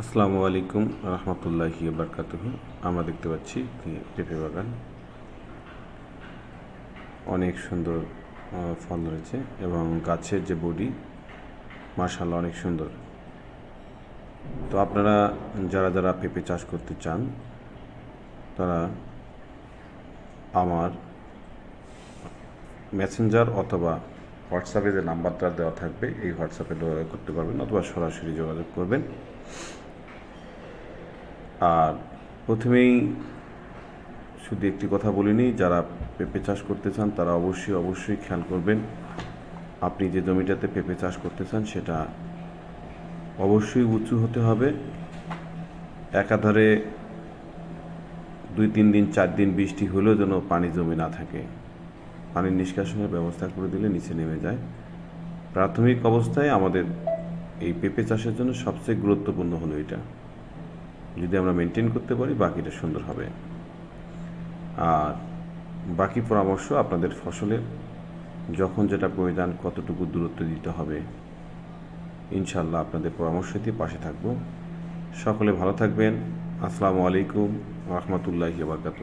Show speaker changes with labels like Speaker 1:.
Speaker 1: আসসালামু আলাইকুম রহমতুল্লাহি বারকাতুহ। আমরা দেখতে পাচ্ছি পেঁপে বাগান অনেক সুন্দর ফল রয়েছে এবং গাছের যে বডি মার্শাল্লাহ অনেক সুন্দর। তো আপনারা যারা যারা পেঁপে চাষ করতে চান, তারা আমার মেসেঞ্জার অথবা হোয়াটসঅ্যাপে যে নাম্বারটা দেওয়া থাকবে, এই হোয়াটসঅ্যাপে যোগাযোগ করতে পারবেন অথবা সরাসরি যোগাযোগ করবেন। আর প্রথমেই শুধু একটি কথা বলিনি, যারা পেঁপে চাষ করতে চান তারা অবশ্যই অবশ্যই খেয়াল করবেন, আপনি যে জমিটাতে পেঁপে চাষ করতে চান সেটা অবশ্যই উঁচু হতে হবে। একাধারে দুই তিন দিন, চার দিন বৃষ্টি হলেও যেন পানি জমে না থাকে। পানির নিষ্কাশনের ব্যবস্থা করে দিলে নিচে নেমে যায়। প্রাথমিক অবস্থায় আমাদের এই পেঁপে চাষের জন্য সবচেয়ে গুরুত্বপূর্ণ হলো এটা। যদি আমরা মেনটেন করতে পারি, বাকিটা সুন্দর হবে। আর বাকি পরামর্শ আপনাদের ফসলের, যখন যেটা প্রয়োজন কতটুকু দূরত্ব দিতে হবে ইনশাল্লাহ আপনাদের পরামর্শ দিয়ে পাশে থাকব। সকলে ভালো থাকবেন। আসসালামু আলাইকুম রহমতুল্লাহি বারকাত